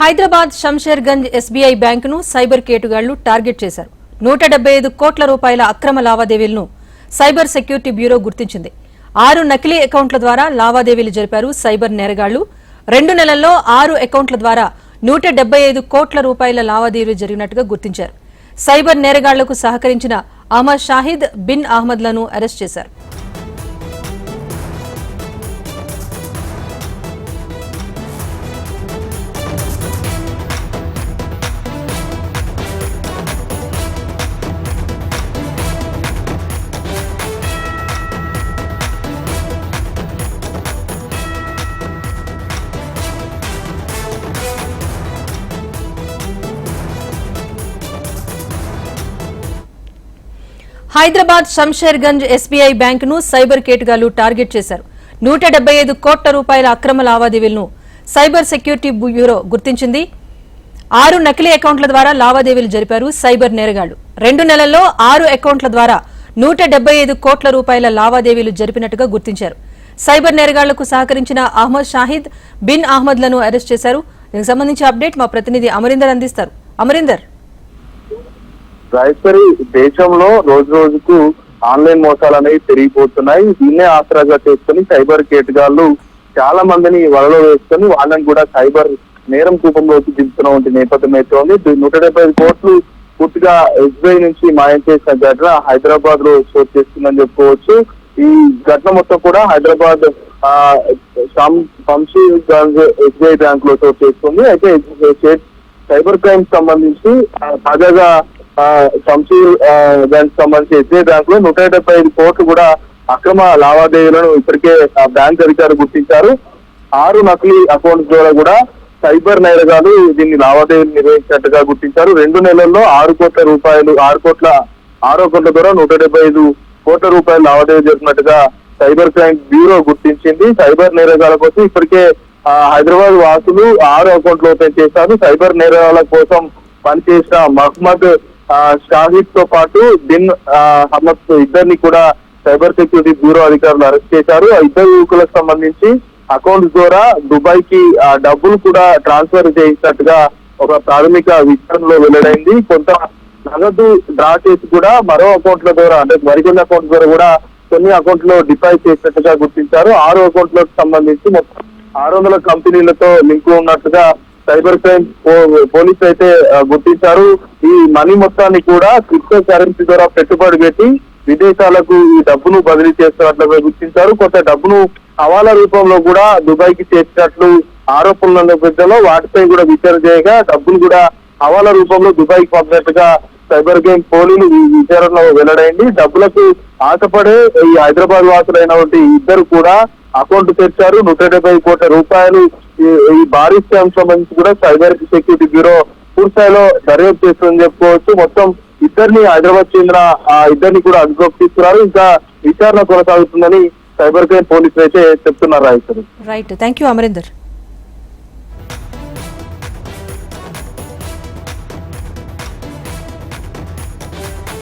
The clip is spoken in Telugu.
హైదరాబాద్ శంషేర్గంజ్ ఎస్బీఐ బ్యాంకును సైబర్ కేటుగాళ్ళు టార్గెట్ చేశారు. నూట డెబ్బై ఐదు కోట్ల రూపాయల అక్రమ లావాదేవీలను సైబర్ సెక్యూరిటీ బ్యూరో గుర్తించింది. ఆరు నకిలీ అకౌంట్ల ద్వారా లావాదేవీలు జరిపారు సైబర్ నేరగాళ్ళు. రెండు నెలల్లో ఆరు అకౌంట్ల ద్వారా నూట డెబ్బై ఐదు కోట్ల రూపాయల లావాదేవీలు జరిగినట్టుగా గుర్తించారు. సైబర్ నేరగాళ్ళకు సహకరించిన అహ్మద్ షాహిద్ బిన్ అహ్మద్లను అరెస్ట్ చేశారు. హైదరాబాద్ శంషేర్గంజ్ ఎస్బీఐ బ్యాంకును సైబర్ కేటుగాలు టార్గెట్ చేశారు. నూట డెబ్బై ఐదు కోట్ల రూపాయల అక్రమ లావాదేవీలను సైబర్ సెక్యూరిటీ బ్యూరో గుర్తించింది. ఆరు నకిలీ అకౌంట్ల ద్వారా లావాదేవీలు జరిపారు సైబర్ నేరగాళ్ళు. రెండు నెలల్లో ఆరు అకౌంట్ల ద్వారా నూట ఐదు కోట్ల రూపాయల లావాదేవీలు జరిపినట్టుగా గుర్తించారు. సైబర్ నేరగాళ్ళకు సహకరించిన అహ్మద్ షాహిద్ బిన్ అహ్మద్లను అరెస్ట్ చేశారు. దీనికి సంబంధించి అప్డేట్ మా ప్రతినిధి అమరీందర్ అందిస్తారు. అమరీందర్. రాజేశ్వరి దేశంలో రోజు రోజుకు ఆన్లైన్ మోసాలు అనేవి పెరిగిపోతున్నాయి. దీన్నే ఆసరాగా చేసుకుని సైబర్ కేటగాళ్ళు చాలా మందిని వలలో వేసుకొని వాళ్ళని కూడా సైబర్ నేరం కూపంలోకి దింపుతున్న నేపథ్యం అయితే ఉంది. నూట డెబ్బై ఐదు కోట్లు పూర్తిగా ఎస్బీఐ నుంచి మాయం చేసిన ఘటన హైదరాబాద్లో చోటు చేస్తుందని చెప్పుకోవచ్చు. ఈ ఘటన మొత్తం కూడా హైదరాబాద్ ఆ, శం- ఎస్బీఐ బ్యాంక్లో చోటు చేస్తుంది అయితే సైబర్ క్రైమ్ సంబంధించి తాజాగా ఆ, దానికి సంబంధించి ఎస్బీఐ బ్యాంక్లో నూట డెబ్బై ఐదు కోట్లు కూడా అక్రమ లావాదేవీలను ఇప్పటికే ఆ బ్యాంక్ అధికారులు గుర్తించారు. ఆరు నకిలీ అకౌంట్స్ ద్వారా కూడా సైబర్ నేరగాలు దీన్ని లావాదేవీలు నిర్వహించినట్టుగా గుర్తించారు. రెండు నెలల్లో ఆరు కోట్ల రూపాయలు ఆరు కోట్ల ఆరు కోట్ల ద్వారా నూట డెబ్బై ఐదు కోట్ల రూపాయలు లావాదేవీ జరిపినట్టుగా సైబర్ క్రైమ్ బ్యూరో గుర్తించింది. సైబర్ నేరగాల కోసం ఇప్పటికే ఆ, హైదరాబాద్ వాసులు ఆరు అకౌంట్లు ఓపెన్ చేశారు. సైబర్ నేరాల కోసం పనిచేసిన మహమ్మద్ షాహిద్తో పాటు బిన్ ఆ, అహ్మద్ ఇద్దరిని కూడా సైబర్ సెక్యూరిటీ బ్యూరో అధికారులు అరెస్ట్ చేశారు. ఆ ఇద్దరు యువకులకు సంబంధించి అకౌంట్స్ ద్వారా దుబాయ్కి ఆ, డబ్బులు కూడా ట్రాన్స్ఫర్ చేసినట్టుగా ఒక ప్రాథమిక విచారణలో వెల్లడైంది. కొంత నగదు డ్రా చేసి కూడా మరో అకౌంట్ల ద్వారా అంటే మరికొన్ని అకౌంట్ ద్వారా కూడా కొన్ని అకౌంట్లో డిపాజిట్ చేసినట్టుగా గుర్తించారు. ఆరు అకౌంట్లకు సంబంధించి మొత్తం ఆరు వందల కంపెనీలతో లింక్ ఉన్నట్టుగా సైబర్ క్రైమ్ పో- పోలీసులు అయితే గుర్తించారు. ఈ మనీ మొత్తాన్ని కూడా క్రిప్టో కరెన్సీ ద్వారా పెట్టుబడి పెట్టి విదేశాలకు ఈ డబ్బును బదిలీ చేస్తున్నట్లుగా గుర్తించారు. కొంత డబ్బును హవాలా రూపంలో కూడా దుబాయ్కి చేసినట్లు ఆరోపణలు నేపథ్యంలో వాటిపై కూడా విచారణ చేయగా డబ్బులు కూడా హవాలా రూపంలో దుబాయ్కి పంపినట్టుగా సైబర్ గేమ్ పోలీలు ఈ విచారణలో వెల్లడైంది. డబ్బులకు ఆశపడే ఈ హైదరాబాద్ వాసులైనటువంటి ఇద్దరు కూడా అకౌంట్ తెరిచారు. నూట డెబ్బై కోట్ల రూపాయలు ఈ- ఈ భారీ స్కామ్ సంబంధించి కూడా సైబర్ సెక్యూరిటీ బ్యూరో పూర్తిస్థాయిలో దర్యాప్తు చేస్తుందని చెప్పుకోవచ్చు. మొత్తం ఇద్దరిని హైదరాబాద్ చెందిన ఆ ఇద్దరిని కూడా అదుపులోకి తీసుకున్నారు. ఇంకా విచారణ కొనసాగుతుందని సైబర్ క్రైమ్ పోలీసులు అయితే చెప్తున్నారు రైట్ థ్యాంక్ యూ అమరీందర్